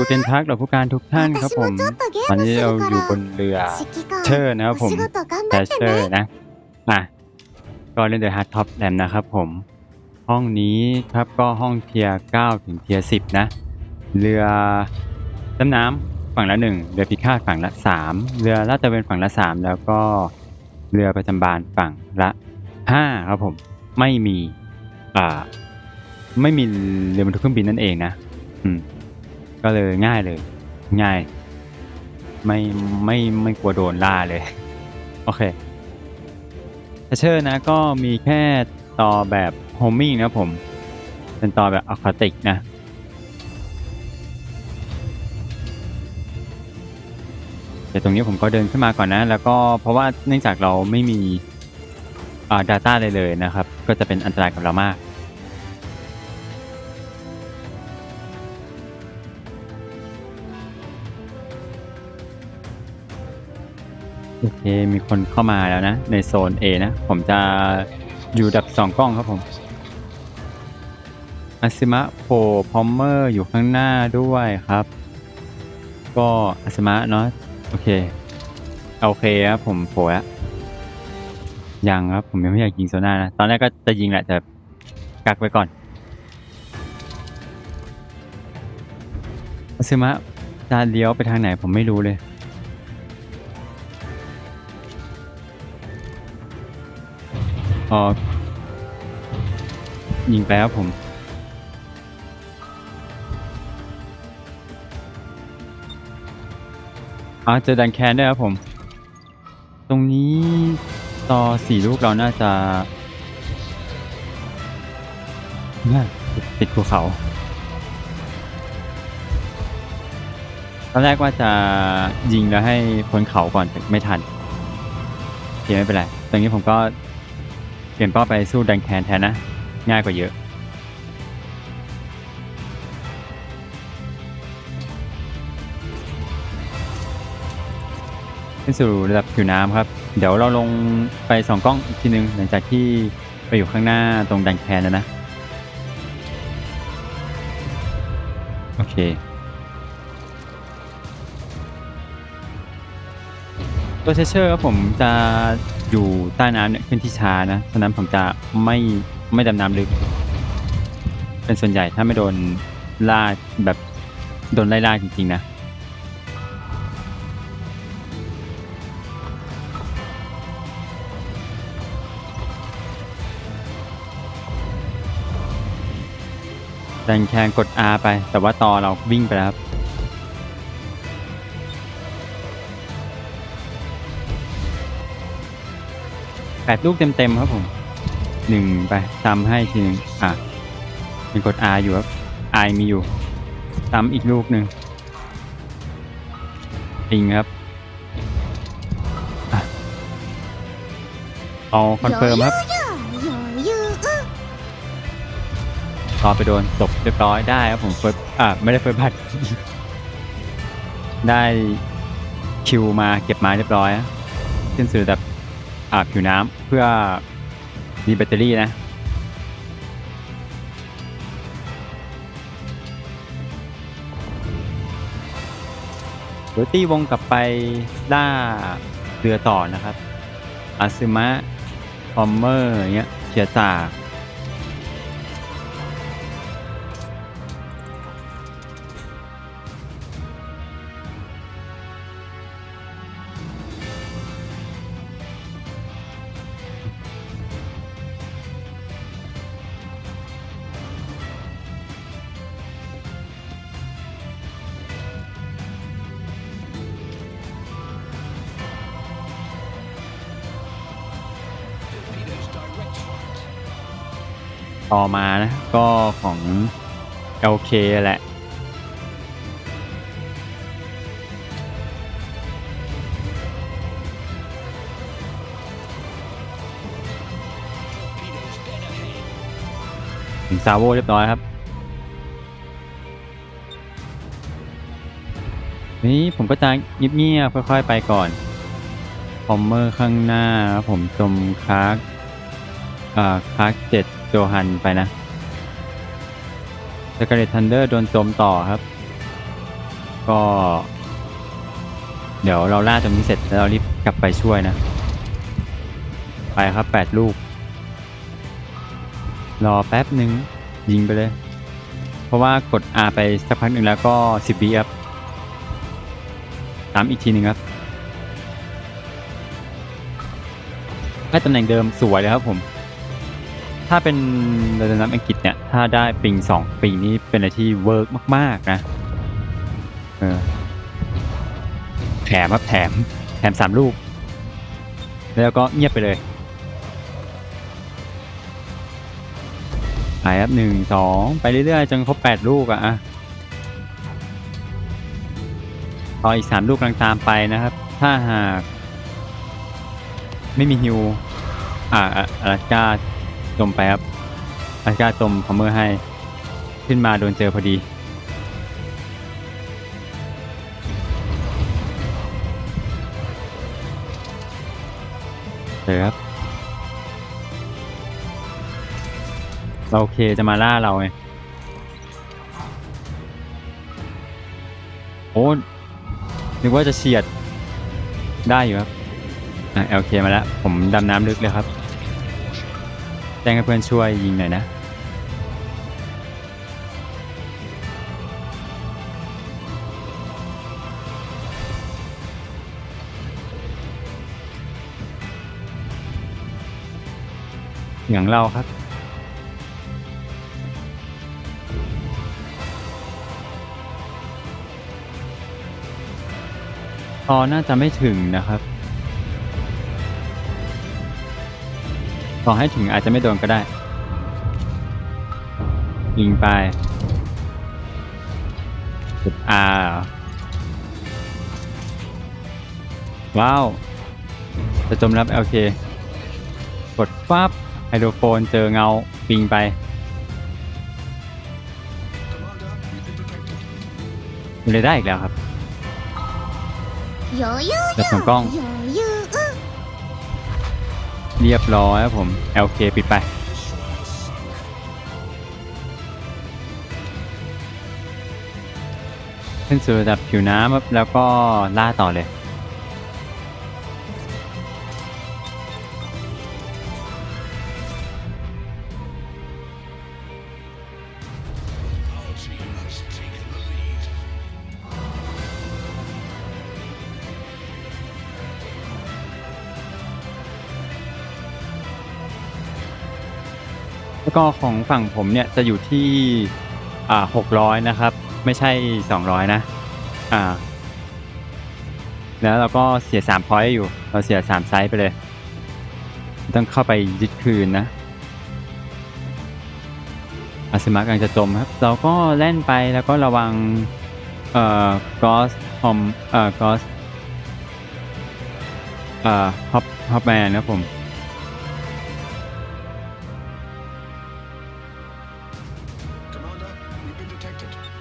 กูเทนทักหรือผู้การทุกท่านครับผมตอนนี้เราอยู่บนเรือเชอร์นะครับผมแต่เชอร์นะอะก็เล่นโดยฮาร์ดท็อปแลมนะครับผมห้องนี้ครับก็ห้องเทียร์9ถึงเทียร์10 นะ เรือดำน้ำฝั่งละ 1 เรือพิฆาตฝั่งละ 3 เรือลาดตะเวนฝั่งละ 3 แล้วก็เรือประจำบานฝั่งละ5ครับผมไม่มีอ่าไม่มีเรือบรรทุกเครื่องบินนั่นเองนะ อืม ก็เลยง่ายเลย ง่าย ไม่ไม่ไม่กลัวโดนล่าเลย โอเคเชอร์นะก็มีแค่ต่อแบบโฮมมิ่งนะผม เป็นต่อแบบอะคาติกนะแต่ตรงนี้ผมก็เดินขึ้นมาก่อนนะ แล้วก็เพราะว่าเนื่องจากเราไม่มีอ่า data เลยเลยนะครับ ก็จะเป็นอันตรายกับเรามาก โอเค มีคนเข้ามาแล้วนะ ในโซน A นะ ผมจะอยู่ดับสองกล้องครับผมอาซิมะโผล่พอมเมอร์อยู่ข้างหน้าด้วยครับ ก็อาซิมะเนาะโอเคโอเคครับผมโผล่แล้วยังครับ ผมยังไม่อยากยิงโซน่านะ ตอนแรกก็จะยิงแหละแต่กักไว้ก่อนอาซิมะจะเลี้ยวไปทางไหนผมไม่รู้เลย พอ ยิงไปครับผม อาเจอดันแคนได้ครับผม ตรงนี้ต่อสี่ลูกเราน่าจะน่าติดภูเขา ตอนแรกว่าจะยิงแล้วให้พ้นเขาก่อนแต่ไม่ทันโอเคไม่เป็นไร ตรงนี้ผมก็ เปลี่ยนเป้าไปสู้ดันแคนแทนนะ ง่ายกว่าเยอะ ขึ้นสู่ระดับผิวน้ำครับ เดี๋ยวเราลงไปสองกล้องอีกทีนึง หลังจากที่ไปอยู่ข้างหน้าตรงดันแคนแล้วนะ โอเค ตัวเชเชอร์ครับผมจะอยู่ใต้น้ำเนี่ยขึ้นที่ช้านะฉะนั้นผมจะไม่ไม่ดำน้ำลึก เป็นส่วนใหญ่ถ้าไม่โดนล่าแบบโดนไล่ล่าจริงๆนะแดงแคนกด R ไป แต่ว่าตอเราวิ่งไปแล้วครับ แปดลูกเต็มๆครับผมหนึ่งไปซ้ำให้ทีหนึงอะมีกด R อยู่ครับ R มีอยู่ซ้ำอีกลูกหนึ่งปิงครับอะเอาคอนเฟิร์มครับ余裕รอไปโดนตบเรียบร้อยได้ครับผมเฟิร์สอ่าไม่ได้เฟิร์สบัตได้คิวมาเก็บมาเรียบร้อยขึ้นสู่ระดับอ่า ผิวน้ำเพื่อมีแบตเตอรี่นะ โดยตีวงกลับไปล่าเรือต่อนะครับอาซึมะ ฟอมเมอร์อย่างเงี้ยเชียจาก ต่อมานะก็ของ LK แหละ ถึงซาโวเรียบร้อยครับ นี่ผมก็จะเงียบๆค่อยๆไปก่อนพอมเมอร์ข้างหน้าผมจมคาร์ก อ่าคาร์เจ็ดโจฮันไปนะสกาเลตทันเดอร์โดนโจมต่อครับ ก็ เดี๋ยวเราล่าตรงนี้เสร็จแล้วเรารีบกลับไปช่วยนะ ไปครับแปดลูก รอแป๊บหนึ่งยิงไปเลย เพราะว่ากด R ไปสักพักหนึ่งแล้วก็สิบวิครับตามอีกทีหนึ่งครับได้ตำแหน่งเดิมสวยเลยครับผม ถ้าเป็นเรือดำน้ำอังกฤษเนี่ย ถ้าได้ปิงสองปิงนี้เป็นอะไรที่เวิร์กมาก ๆ นะ เออ แถมครับแถม แถมสามลูก แล้วก็เงียบไปเลยไปครับหนึ่งสองไปเรื่อย ๆ จนครบแปดลูกอะอะต่ออีกสามลูกกำลังตามไปนะครับ ถ้าหาก ไม่มีฮิว อ่าอะอาราสกา จมไปครับอาราสกาจมคอมเมอร์ให้ ขึ้นมาโดนเจอพอดี เจอครับ เราโอเคจะมาล่าเราไงโอ้นึกว่าจะเฉียดได้อยู่ครับอะโอเคมาแล้ว ผมดำน้ำลึกเลยครับ แจ้งให้เพื่อนช่วยยิงหน่อยนะอย่างเราครับ พอน่าจะไม่ถึงนะครับ ต่อให้ถึงอาจจะไม่โดนก็ได้ ยิงไปจุดอาว้าว จะจมรับ LK กดฟับไฮโดรโฟนเจอเงาปิงไป มันเลยได้อีกแล้วครับ จะส่งกล้อง เรียบร้อยครับผม LK ปิดไป ขึ้นสู่ระดับผิวน้ำครับแล้วก็ล่าต่อเลย ก็ของฝั่งผมเนี่ยจะอยู่ที่อ่าหกร้อยนะครับ ไม่ใช่สองร้อยนะอ่า แล้วเราก็เสียสามพอยต์อยู่ เราเสียสามไซส์ไปเลย ต้องเข้าไปยึดคืนนะอาสมะกำลังจะจมครับ เราก็แล่นไปแล้วก็ระวัง เอ่อกอสฮอมเอ่อกอสเอ่อฮอปฮอปแมนนะครับผม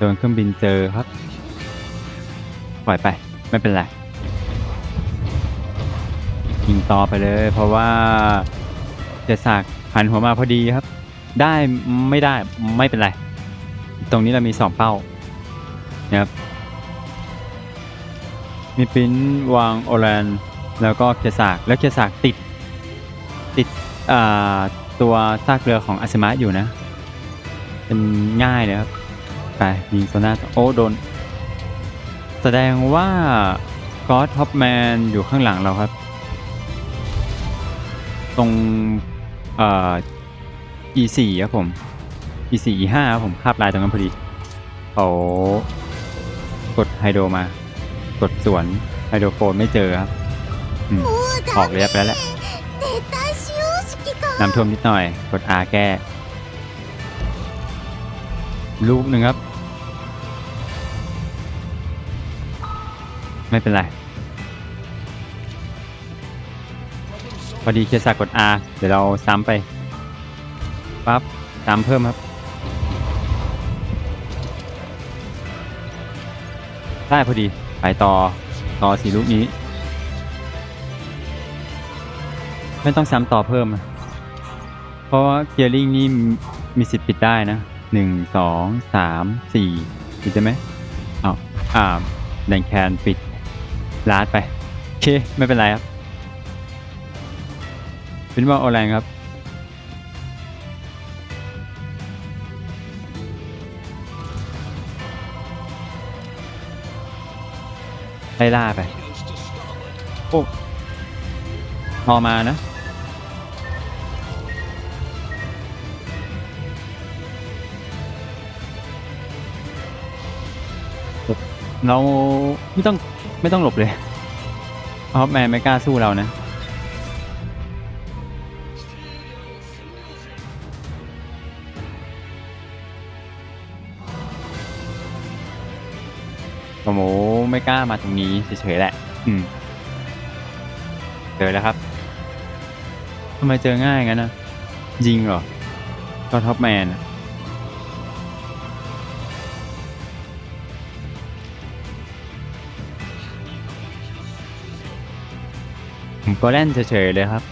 โดนเครื่องบินเจอครับ ปล่อยไป ไม่เป็นไรยิงต่อไปเลย เพราะว่าเจะสากหันหัวมาพอดีครับ ได้ไม่ได้ไม่เป็นไร ตรงนี้เรามีสองเป้านะครับ มีปิ้นวางโอแลนแล้วก็เคสากแล้วเคสากติด ติดตัวซากเรือของอาสมะอยู่นะ เป็นง่ายเลยครับ ไปยิงโซน่าโอ้โดน แสดงว่าก็อท็อปแมนอยู่ข้างหลังเราครับ ตรงเอ่อ E4 ครับผม E4 E5 ครับผมคาบลายตรงนั้นพอดีโอกดไฮโดมา กดสวนไฮโดโฟนไม่เจอครับออกเรียบแล้วแหละน้ำท่วมนิดหน่อย กดอาแก้ ลูกหนึ่งครับ ไม่เป็นไร พอดีเคสากด R เดี๋ยวเราซ้ำไป ปั๊บซ้ำเพิ่มครับ ได้พอดี ไปต่อ ต่อสีลูกนี้ ไม่ต้องซ้ำต่อเพิ่ม เพราะว่าเกียร์ลิงนี่มีสิทธิ์ปิดได้นะหนึ่งสองสามสี่ปิดได้ไหมอ้าวอ่าแดนแคนปิด ลาดไป โอเค ไม่เป็นไรครับเป็นว่าโอแรงครับ ไล่ล่าไป โอ้พอมานะเราไม่ต้อง ไม่ต้องหลบเลยเพราะแมนไม่กล้าสู้เรานะ โอ้โหไม่กล้ามาตรงนี้เฉยๆแหละ อืมเจอแล้วครับทำไมเจอง่ายงั้นนะยิงเหรอก็ท็อปแมนอะ ผมก็เล่นเฉยๆเลยครับ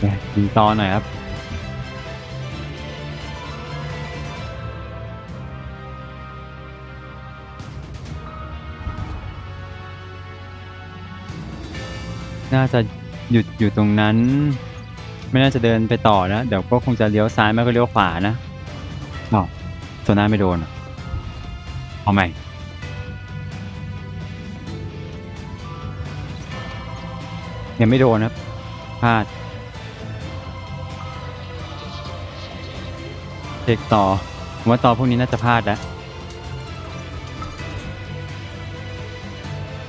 เนี่ยยิงต่อหน่อยครับ น่าจะหยุดอยู่ตรงนั้น ไม่น่าจะเดินไปต่อนะ เดี๋ยวก็คงจะเลี้ยวซ้ายไม่ก็เลี้ยวขวานะ อ๋อโซน่าไม่โดนเอเอาใหม่ ยังไม่โดนครับพลาดเช็คต่อผมว่าต่อพวกนี้น่าจะพลาดแล้ว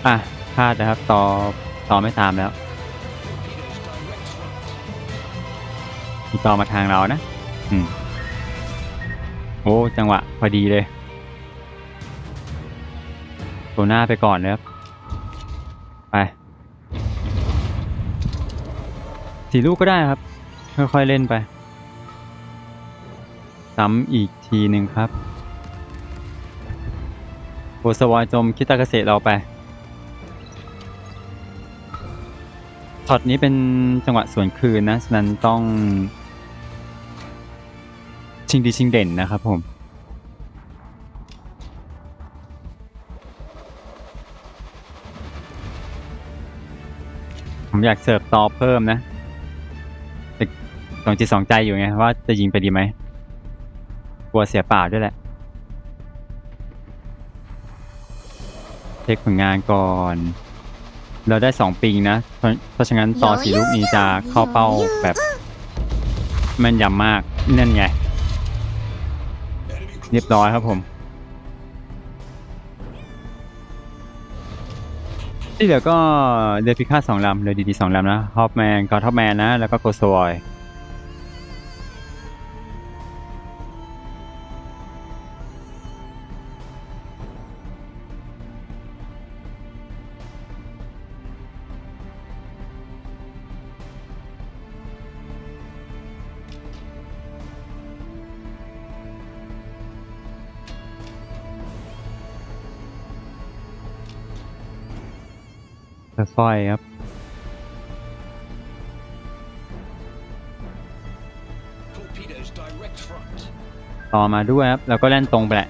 อะพลาดนะครับ ต่อต่อไม่ตามแล้วมีต่อมาทางเรานะ อืม โอ้ จังหวะ พอดีเลยตัวหน้าไปก่อนเลยครับ ไปสี่ลูกก็ได้ครับ ค่อยๆเล่นไป ซ้ำอีกทีหนึ่งครับโบสวายจมคิตากาเกษตรเราไปช็อตนี้เป็นจังหวะสวนคืนนะ ฉะนั้นต้อง ชิงดีชิงเด่นนะครับผมผมอยากเสิร์ฟต่อเพิ่มนะแต่สองจิตสองใจอยู่ไงว่าจะยิงไปดีไหมกลัวเสียเปล่าด้วยแหละ เช็คผลงานก่อน เราได้สองปิงนะ เพราะเพราะฉะนั้นต่อสีลูกนี้จะเข้าเป้าแบบแม่นยำมากนั่นไง เรียบร้อยครับผม ที่เหลือก็เรือพิฆาสองลำเรือดีๆสองลำนะฮอปแมนกอทอปแมนนะ แล้วก็โกสวอย สร้อยครับ ต่อมาด้วยครับ แล้วก็แล่นตรงไปแหละ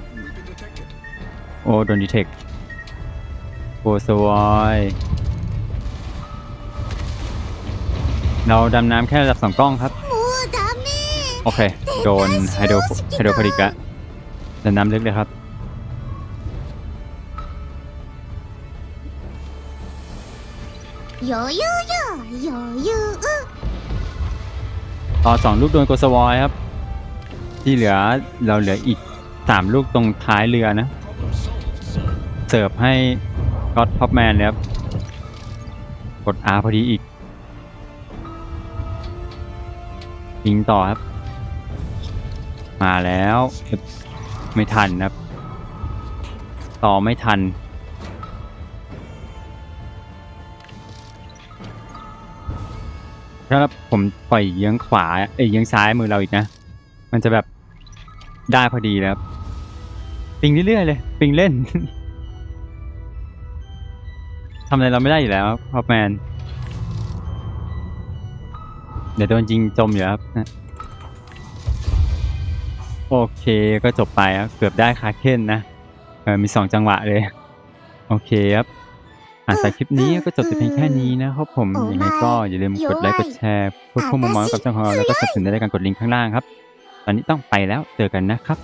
โอ้โดนดีเทคโอสวอยเราดำน้ำแค่ระดับสองกล้องครับ โอเค โดนไฮโดรไฮโดรพอดิกะดำน้ำลึกเลยครับ โยโย่โต่อสองลูกโดนโกสวอยครับ ที่เหลือเราเหลืออีกสามลูกตรงท้ายเรือนะ เสิร์ฟให้ก็อดพ็อปแมนครับ กดอาร์พอดีอีกยิงต่อครับ มาแล้ว ไม่ทันครับ ต่อไม่ทัน ถ้าผมปล่อยเยื้องขวาเอ้ยเยื้องซ้ายมือเราอีกนะ มันจะแบบได้พอดีแล้วปิงเรื่อยๆเลย ปิงเล่น ทำอะไรเราไม่ได้อยู่แล้วพอแมน เดี๋ยวโดนยิงจมอยู่ครับโอเคก็จบไปครับเกือบได้คาเคนนะเออมีสองจังหวะเลย โอเคครับ อ่านสายคลิปนี้ก็จบแต่เพียงแค่นี้นะครับผมยังไงก็อย่าลืมกดไลค์กดแชร์เพื่อเพิ่มมุมมองให้กับช่องของเราแล้วก็สนับสนุนในการกดลิงก์ข้างล่างครับ ตอนนี้ต้องไปแล้วเจอกันนะครับ